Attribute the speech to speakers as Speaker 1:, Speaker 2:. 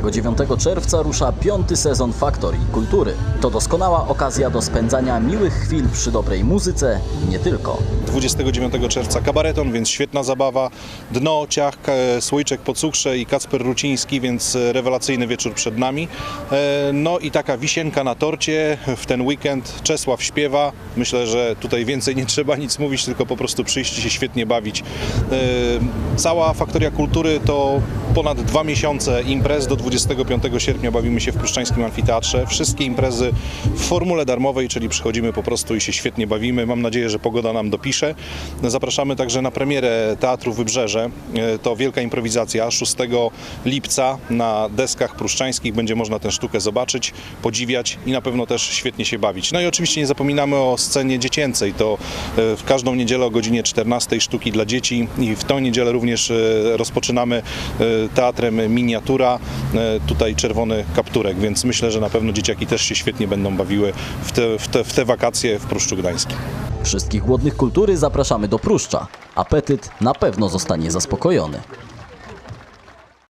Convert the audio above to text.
Speaker 1: 29 czerwca rusza piąty sezon Faktorii Kultury. To doskonała okazja do spędzania miłych chwil przy dobrej muzyce i nie tylko.
Speaker 2: 29 czerwca kabareton, więc świetna zabawa. Dno, ciach, e, słoiczek po cukrze i Kacper Ruciński, więc e, rewelacyjny wieczór przed nami. E, No i taka wisienka na torcie w ten weekend. Czesław śpiewa. Myślę, że tutaj więcej nie trzeba nic mówić, tylko po prostu przyjść i się świetnie bawić. Cała Faktoria Kultury to ponad dwa miesiące imprez. Do 25 sierpnia bawimy się w Pruszczańskim Amfiteatrze. Wszystkie imprezy w formule darmowej, czyli przychodzimy po prostu i się świetnie bawimy. Mam nadzieję, że pogoda nam dopisze. Zapraszamy także na premierę Teatru Wybrzeże. E, To wielka improwizacja. 6 lipca na deskach pruszczańskich będzie można tę sztukę zobaczyć, podziwiać i na pewno też świetnie się bawić. No i oczywiście nie zapominamy o scenie dziecięcej. To e, w każdą niedzielę o godzinie 14 sztuki dla dzieci i w tą niedzielę również e, rozpoczynamy teatrem miniatura, e, tutaj czerwony kapturek, więc myślę, że na pewno dzieciaki też się świetnie będą bawiły w te, w te, w te wakacje w Pruszczu Gdańskim.
Speaker 1: Wszystkich głodnych kultury zapraszamy do Pruszcza. Apetyt na pewno zostanie zaspokojony.